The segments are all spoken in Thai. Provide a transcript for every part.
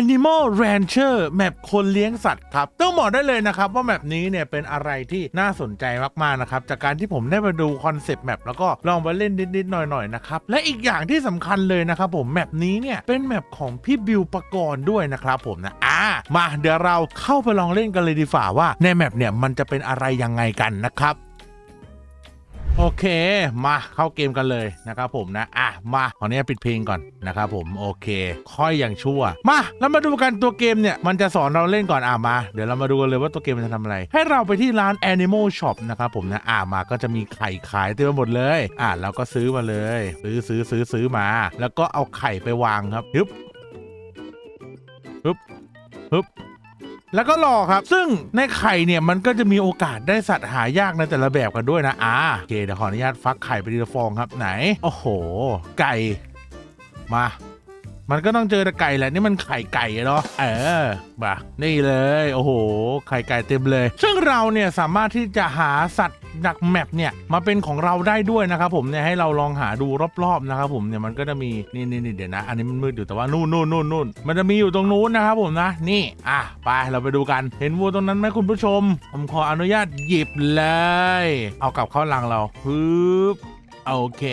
Animal Rancher แมปคนเลี้ยงสัตว์ครับต้องบอกได้เลยนะครับว่าแมปนี้เนี่ยเป็นอะไรที่น่าสนใจมากๆนะครับจากการที่ผมได้มาดูคอนเซปต์แมปแล้วก็ลองไปเล่นนิดๆหน่อยๆนะครับและอีกอย่างที่สำคัญเลยนะครับผมแมปนี้เนี่ยเป็นแมปของพี่บิวปกรณ์ด้วยนะครับผมนะอ่ามาเดี๋ยวเราเข้าไปลองเล่นกันเลยดีฝ่าว่าในแมปเนี่ยมันจะเป็นอะไรยังไงกันนะครับ โอเค มาเข้าเกมกันเลยนะครับผมนะ อะ มาขออนุญาตปิดเพลงก่อนนะครับผมโอเค ค่อยอย่างชั่ว มาแล้วมาดูกันตัวเกมเนี่ยมันจะสอนเราเล่นก่อนอะมา เดี๋ยวเรามาดูกันเลยว่าตัวเกมมันจะทำอะไร ให้เราไปที่ร้าน Animal Shop นะครับผมนะอะมาก็จะมีไข่ขายเต็มไปหมดเลย อะเราก็ซื้อมาเลยซื้อซื้อซื้อซื้อมา แล้วก็เอาไข่ไปวางครับฮึบฮึบฮึบ แล้วก็รอครับ ซึ่งในไข่เนี่ยมันก็จะมีโอกาสได้สัตว์หายากในแต่ละแบบกันด้วยนะอ่าโอเคเดี๋ยวขออนุญาตฟักไข่ไปทีละฟองครับไหน โอ้โห ไก่มา มันก็ต้องเจอแต่ไก่แหละนี่มันไข่ไก่เนาะเออบ่านี่เลย โอ้โห ไข่ไก่เต็มเลย ซึ่งเราเนี่ยสามารถที่จะหาสัตว์ จากแมปเนี่ยมาเป็นของเราได้ด้วยนะครับผมเนี่ยให้เราลองหาดูรอบๆนะครับผมเนี่ยมันก็จะมีนี่นี่นี่เดี๋ยวนะ อันนี้มันมืดอยู่แต่ว่านู่นนู่นนู่นนู่นมันจะมีอยู่ตรงนู้นนะครับผมนะนี่อะไปเราไปดูกันเห็นวัวตรงนั้นไหมคุณผู้ชม ผมขออนุญาตหยิบเลย เอากลับเข้าลังเราปึ๊บโอเค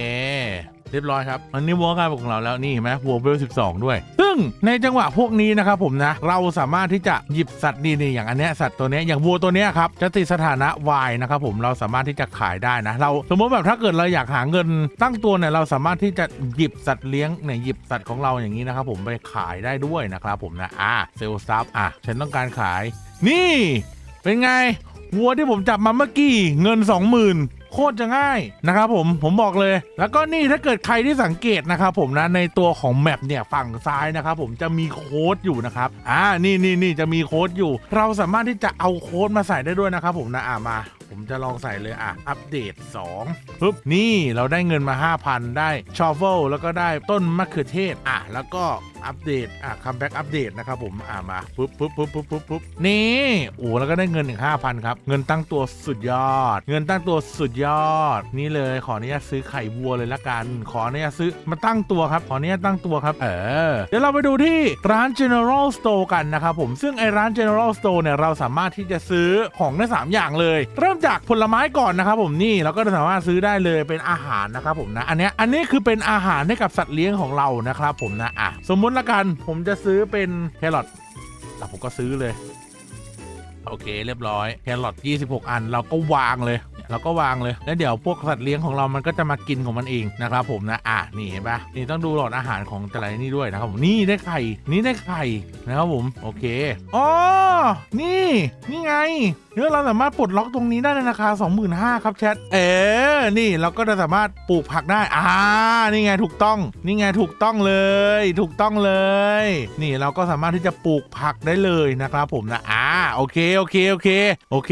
เรียบร้อยครับอันนี้วัวกลายเป็นของเราแล้วนี่เห็นไหมวัวเวล12ด้วย ซึ่งในจังหวะพวกนี้นะครับผมนะ เราสามารถที่จะหยิบสัตว์นี่นี่อย่างอันเนี้ยสัตว์ตัวเนี้ยอย่างวัวตัวเนี้ยครับจะติดสถานะ Y นะครับผมเราสามารถที่จะขายได้นะ เราสมมติแบบถ้าเกิดเราอยากหาเงินตั้งตัวเนี่ยเราสามารถที่จะหยิบสัตว์เลี้ยงเนี่ยหยิบสัตว์ของเราอย่างนี้นะครับผมไปขายได้ด้วยนะครับผมนะอ่าเซลล์ซับอะฉันต้องการขาย นี่ เป็นไงวัวที่ผมจับมาเมื่อกี้เงิน 20,000 โคตรจะง่ายนะครับผมผมบอกเลย แล้วก็นี่ถ้าเกิดใครที่สังเกตนะครับผมนะในตัวของแมปเนี่ยฝั่งซ้ายนะครับผมจะมีโค้ดอยู่นะครับอ่านี่นี่นี่จะมีโค้ดอยู่ เราสามารถที่จะเอาโค้ดมาใส่ได้ด้วยนะครับผมนะอ่ามาผมจะลองใส่เลยอะ อัปเดต2ปึ๊บนี่เราได้เงินมา 5,000 ได้ชอฟเฟิลแล้วก็ได้ต้นมะเขือเทศอะแล้วก็ อัปเดตอะคัมแบ็กอัปเดตนะครับผมอะมาปึ๊บปึ๊บปึ๊บปึ๊บปึ๊บปึ๊บนี่โอ้แล้วก็ได้เงินอีก5,000ครับ เงินตั้งตัวสุดยอด เงินตั้งตัวสุดยอด นี่เลยขออนุญาตซื้อไข่วัวเลยละกัน ขออนุญาตซื้อมาตั้งตัวครับ ขออนุญาตตั้งตัวครับ เออ เดี๋ยวเราไปดูที่ร้าน General Store กันนะครับผมซึ่งไอร้าน General Store เนี่ยเราสามารถที่จะซื้อของได้สามอย่างเลย เริ่มจากผลไม้ก่อนนะครับผมนี่เราก็สามารถซื้อได้เลยเป็นอาหารนะครับผมนะอันเนี้ยอันนี้คือเป็นอาหารให้กับสัตว์เลี้ยงของเรานะครับผมนะอะสมมติละกัน ผมจะซื้อเป็นแครอทแต่ผมก็ซื้อเลย โอเค เรียบร้อย แครอท26 อัน เราก็วางเลย เราก็วางเลยแล้วเดี๋ยวพวกสัตว์เลี้ยงของเรามันก็จะมากินของมันเองนะครับผมนะอะนี่เห็นปะนี่ต้องดูหลอดอาหารของแต่ละนี่ด้วยนะครับผมนี่ได้ไข่นี่ได้ไข่นะครับผมโอเคอ๋อนี่นี่ไงเนื้อเราสามารถปลดล็อกตรงนี้ได้ในราคา 25,000ครับแชทเออนี่เราก็จะสามารถปลูกผักได้อ่านี่ไงถูกต้อง นี่ไงถูกต้องเลย ถูกต้องเลย นี่เราก็สามารถที่จะปลูกผักได้เลยนะครับผมนะอ่าโอเคโอเคโอเคโอเค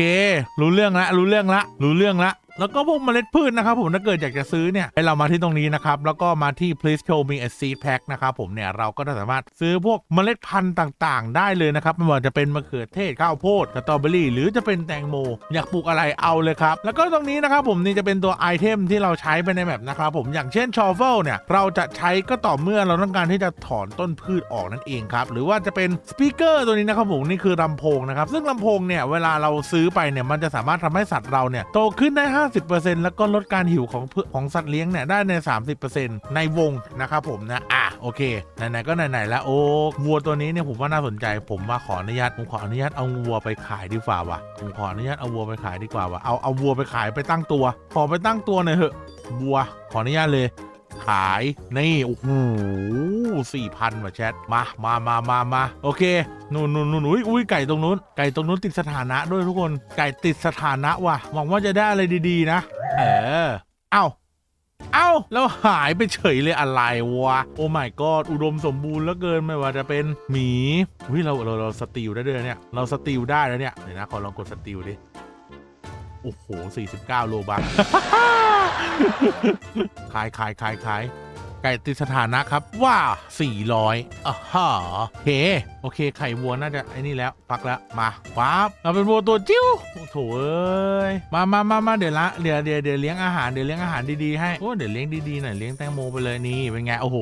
รู้เรื่องละรู้เรื่องละรู้เรื่องละ แล้วก็พวกเมล็ดพืชนะครับผมถ้าเกิดอยากจะซื้อเนี่ยให้เรามาที่ตรงนี้นะครับ แล้วก็มาที่ please show me a seed pack นะครับผมเนี่ยเราก็จะสามารถซื้อพวกเมล็ดพันธุ์ต่างๆ ได้เลยนะครับไม่ว่าจะเป็นมะเขือเทศข้าวโพดสตรอเบอรี่ หรือจะเป็นแตงโม อยากปลูกอะไรเอาเลยครับ แล้วก็ตรงนี้นะครับผมนี่จะเป็นตัวไอเทมที่เราใช้ไปในแมปนะครับผมอย่างเช่นชอเฟลเนี่ยเราจะใช้ก็ต่อเมื่อเราต้องการที่จะถอนต้นพืชออกนั่นเองครับหรือว่าจะเป็นสปีกเกอร์ตัวนี้นะครับผมนี่คือลำโพงนะครับซึ่งลำโพงเนี่ยเวลาเราซื้อไปเนี่ยมันจะสามารถทำให้สัตว์เราเนี่ยโตขึ้นได้50%แล้วก็ลดการหิวของของสัตว์เลี้ยงเนี่ยได้ใน 30%ในวงนะครับผมนะอะโอเคไหนๆก็ไหนๆแล้วโอ้วัวตัวนี้เนี่ยผมว่าน่าสนใจ ผมมาขออนุญาตผมขออนุญาตเอาวัวไปขายดีกว่าว่ะผมขออนุญาตเอาวัวไปขายดีกว่าว่ะเอาเอาวัวไปขายไปตั้งตัว ขอไปตั้งตัวหน่อยเถอะวัวขออนุญาตเลย ขายนี่โอ้โหสี่พันว่ะแชทมามามามามาโอเคนู่นนู่นนู่นอุ้ยอุ้ยไก่ตรงนู้นไก่ตรงนู้นติดสถานะด้วยทุกคนไก่ติดสถานะว่ะหวังว่าจะได้อะไรดีๆนะ เออเอ้าเอ้าแล้วหายไปเฉยเลยอะไรวะ โอ้ my god อุดมสมบูรณ์เหลือเกินไม่ว่าจะเป็นหมีอุ้ยเราเราเราสติลได้ด้วยเนี่ย เราสติลได้แล้วเนี่ยเดี๋ยวนะขอลองกดสติลดิ โอ้โห 49 โลบัก ขายขายขายขาย ไก่ติดสถานะครับว่า 400อะฮะโอเค โอเค ไข่วัวน่าจะไอ้นี่แล้วปักแล้ว มาปั๊บเราเป็นวัวตัวจิ้วโอ้โถเอ้ยมามามามาเดี๋ยวละเดี๋ยวเดี๋ยวเดี๋ยวเลี้ยงอาหารเดี๋ยวเลี้ยงอาหารดีๆให้โอ้เดี๋ยวเลี้ยงดีๆหน่อยเลี้ยงแตงโมไปเลยนี่เป็นไงโอ้โห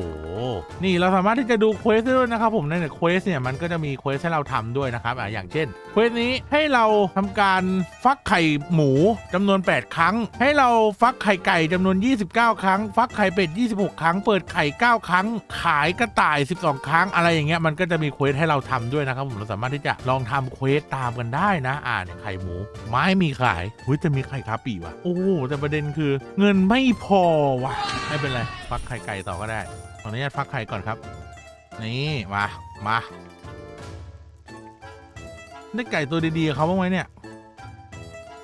นี่เราสามารถที่จะดูเควสได้ด้วยนะครับผมในเควสเนี่ยมันก็จะมีเควสให้เราทำด้วยนะครับอะอย่างเช่นเควสนี้ให้เราทำการฟักไข่หมูจำนวน 8 ครั้ง ให้เราฟักไข่ไก่จำนวน 29 ครั้ง ฟักไข่เป็ด 26 ครั้งเปิดไข่9ครั้ง ขายกระต่าย 12 ครั้งอะไรอย่างเงี้ยมันก็จะมีเควสให้เราทำด้วยนะครับผมเราสามารถที่จะลองทำเควสตามกันได้นะ อ่าเนี่ยไข่หมู ไม้มีขายเฮ้ยจะมีไข่คาปีว่ะโอ้แต่ประเด็นคือ เงินไม่พอว่ะไม่เป็นไรฟักไข่ไก่ต่อก็ได้ขออนุญาตฟักไข่ก่อนครับ นี่มามาได้ไก่ตัวดีๆเขาบ้างไหมเนี่ย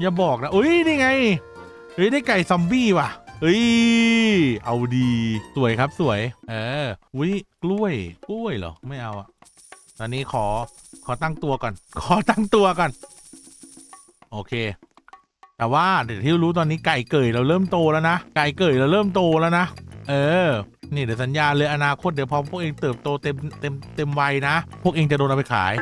อย่าบอกนะอุ้ยนี่ไงเฮ้ยได้ไก่ซอมบี้ว่ะ เฮ้ย เอาดี สวยครับสวย เอออุ้ยกล้วย กล้วยเหรอ ไม่เอาอะตอนนี้ขอ ขอตั้งตัวก่อน ขอตั้งตัวก่อน โอเค แต่ว่าเดี๋ยวที่รู้ตอนนี้ไก่เกยเราเริ่มโตแล้วนะ ไก่เกยเราเริ่มโตแล้วนะ เออ นี่เดี๋ยวสัญญาเลยอนาคตเดี๋ยวพอพวกเองเติบโตเต็มเต็มเต็มวัยนะ พวกเองจะโดนเอาไปขาย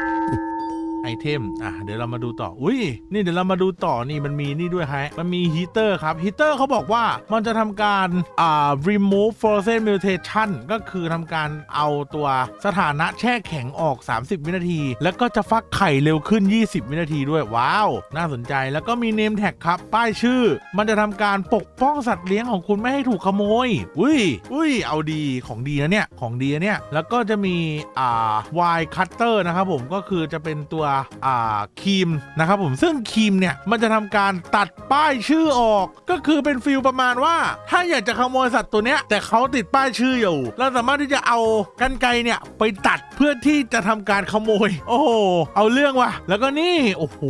ไอเทม อะ เดี๋ยวเรามาดูต่อ อุ้ย นี่เดี๋ยวเรามาดูต่อ นี่มันมีนี่ด้วยฮะ มันมีฮีเตอร์ครับฮีเตอร์เขาบอกว่ามันจะทำการ อ่า remove frozen mutation ก็คือทำการเอาตัวสถานะแช่แข็งออก 30 วินาที แล้วก็จะฟักไข่เร็วขึ้น 20 วินาทีด้วย ว้าว น่าสนใจ แล้วก็มี name tag ครับ ป้ายชื่อ มันจะทำการปกป้องสัตว์เลี้ยงของคุณไม่ให้ถูกขโมย อุ้ย อุ้ย เอาดี ของดีนะเนี่ย ของดีนะเนี่ย แล้วก็จะมี อ่า wire cutter นะครับผม ก็คือจะเป็นตัวอ่าครีมนะครับผมซึ่งครีมเนี่ยมันจะทำการตัดป้ายชื่อออก ก็คือเป็นฟิลประมาณว่า ถ้าอยากจะขโมยสัตว์ตัวเนี้ยแต่เขาติดป้ายชื่ออยู่ เราสามารถที่จะเอากันไกเนี่ยไปตัดเพื่อที่จะทำการขโมย โอ้โหเอาเรื่องว่ะ แล้วก็นี่ โอ้โห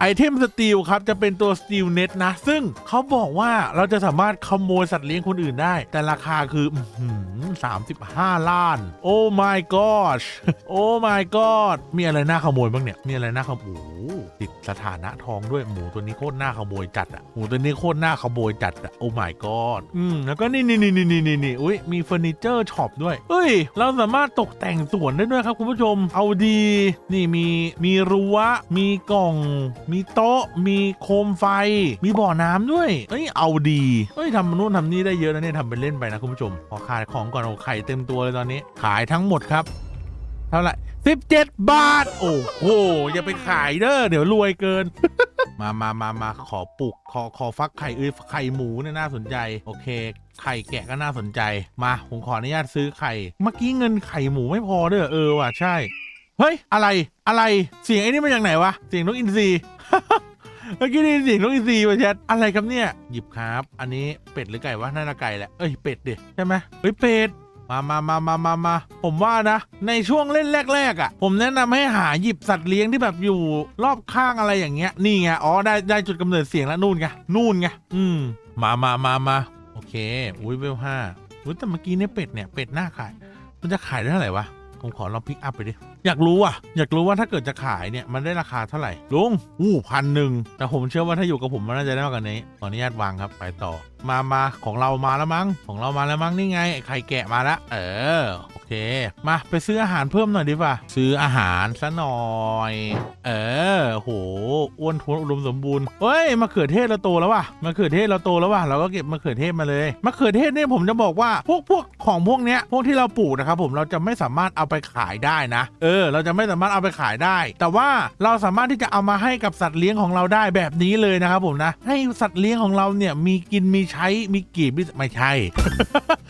ไอเทมสตีลครับจะเป็นตัวสตีลเน็ตนะ ซึ่งเขาบอกว่าเราจะสามารถขโมยสัตว์เลี้ยงคนอื่นได้ แต่ราคาคืออื้อหือ35ล้าน โอ้ my god โอ้ my god มีอะไรน่าขขโมยบ้างเนี่ย มีอะไรน่าขโมยโอ้ติดสถานะทองด้วยหมูตัวนี้โคตรน่าขโมยจัดอะหมูตัวนี้โคตรน่าขโมยจัดอะโอ้ my god อืมแล้วก็นี่นี่นี่นี่นี่นี่นี่อุ้ยมีเฟอร์นิเจอร์ช็อปด้วยเอ้ย เราสามารถตกแต่งสวนได้ด้วยครับคุณผู้ชม เอาดี นี่มีมีรั้วมีกล่อง มีโต๊ะ มีโคมไฟ มีบ่อน้ำด้วยเอ้ยเอาดีเอ้ยทำนู่นทำนี่ได้เยอะนะเนี่ยทำเป็นเล่นไปนะคุณผู้ชมขอขายของก่อนเอาไข่เต็มตัวเลยตอนนี้ ขายทั้งหมดครับ เท่าไหร่17บาท โอ้โหอย่าไปขายเด้อเดี๋ยวรวยเกิน มามามามาขอปลูกขอขอฟักไข่เอ้ยไข่หมูเนี่ยน่าสนใจ โอเค ไข่แกะก็น่าสนใจ มาผมขออนุญาตซื้อไข่ เมื่อกี้เงินไข่หมูไม่พอเด้อเออว่ะใช่ เฮ้ย อะไรอะไรเสียงไอ้นี่มาจากไหนวะเสียงนกอินทรีเมื่อกี้ได้ยินเสียงนกอินทรีมาแชทอะไรครับเนี่ย หยิบครับ อันนี้เป็ดหรือไก่วะน่าจะไก่แหละเอ้ยเป็ดดิใช่ไหมเฮ้ยเป็ด มามามามามามาผมว่านะ ในช่วงเล่นแรก ๆ อะ ผมแนะนำให้หาหยิบสัตว์เลี้ยงที่แบบอยู่รอบข้างอะไรอย่างเงี้ย นี่ไง อ๋อ ได้ได้จุดกำเนิดเสียงแล้วนู่นไง นู่นไง อืม มามามามาโอเค อุ้ยเวลห้าอุ้ยแต่เมื่อกี้เนี่ยเป็ดเนี่ย เป็ดหน้าขาย มันจะขายได้เท่าไหร่วะ ผมขอลองพิกอัพไปดิอยากรู้อะ อยากรู้ว่าถ้าเกิดจะขายเนี่ยมันได้ราคาเท่าไหร่ลุงอู้พันหนึ่งแต่ผมเชื่อว่าถ้าอยู่กับผมมันน่าจะได้มากกว่านี้ขออนุญาตวางครับไปต่อ มามาของเรามาแล้วมั้งของเรามาแล้วมั้งนี่ไงไข่แกะมาล้วเออโอเค มาไปซื้ออาหารเพิ่มหน่อยดีป่ะซื้ออาหารซะหน่อย เออโหอ้วนท้วนอุดมสมบูรณ์เฮ้ยมะเขือเทศเราโตแล้วว่ะมะเขือเทศเราโตแล้วว่ะเราก็เก็บมะเขือเทศมาเลยมะเขือเทศเนี่ยผมจะบอกว่าพวกพวกของพวกเนี้ยพวกที่เราปลูกนะครับผมเราจะไม่สามารถเอาไปขายได้นะเออ เราจะไม่สามารถเอาไปขายได้ แต่ว่าเราสามารถที่จะเอามาให้กับสัตว์เลี้ยงของเราได้แบบนี้เลยนะครับผมนะ ให้สัตว์เลี้ยงของเราเนี่ยมีกินมีใช้มีกีบมีไม่ใช่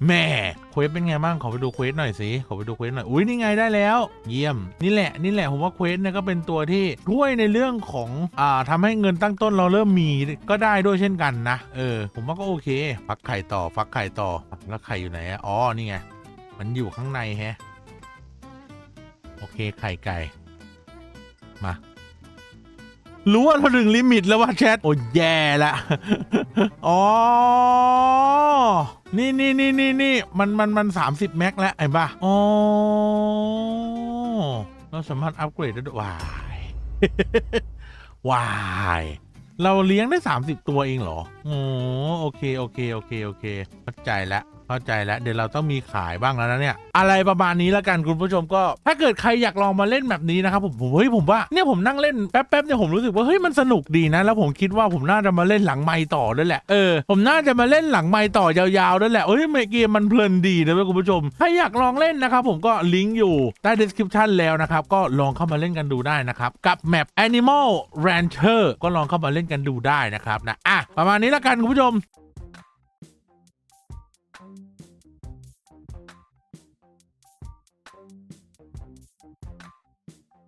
แหม่เควสเป็นไงบ้างขอไปดูเควสหน่อยสิขอไปดูเควสหน่อยอุ้ยนี่ไงได้แล้ว เยี่ยมนี่แหละนี่แหละผมว่าเควสเนี่ยก็เป็นตัวที่ช่วยในเรื่องของอ่าทำให้เงินตั้งต้นเราเริ่มมีก็ได้ด้วยเช่นกันนะเออ ผมว่าก็โอเค ฟักไข่ต่อฟักไข่ต่อแล้วไข่อยู่ไหนอะอ๋อนี่ไงมันอยู่ข้างในแฮะ โอเค ไข่ไก่ มา รู้ว่าเราถึงลิมิตแล้วว่าแชท โอ้ยแย่ละอ๋อ นี่นี่นี่นี่นี่มันมันมันสามสิบแม็กแล้ว ไอ้บ้าอ๋อ เราสามารถอัปเกรดได้ด้วยวายวายเราเลี้ยงได้ 30 ตัวเองเหรอ อ๋อ โอเค โอเค โอเค โอเค เข้าใจแล้ว เข้าใจแล้วเดี๋ยวเราต้องมีขายบ้างแล้วนะเนี่ย อะไรประมาณนี้แล้วกันคุณผู้ชมก็ ถ้าเกิดใครอยากลองมาเล่นแบบนี้นะครับผมผมเฮ้ยผมว่าเนี่ยผมนั่งเล่นแป๊บๆเนี่ยผมรู้สึกว่าเฮ้ยมันสนุกดีนะ แล้วผมคิดว่าผมน่าจะมาเล่นหลังไมค์ต่อด้วยแหละเออผมน่าจะมาเล่นหลังไมค์ต่อยาวๆด้วยแหละเอ้ยเกมมันเพลินดีนะคุณผู้ชมถ้าอยากลองเล่นนะครับผมก็ลิงก์อยู่ใต้ description แล้วนะครับก็ลองเข้ามาเล่นกันดูได้นะครับกับแมป Animal Rancher ก็ลองเข้ามาเล่นกันดูได้นะครับนะอะประมาณนี้แล้วกันคุณผู้ชม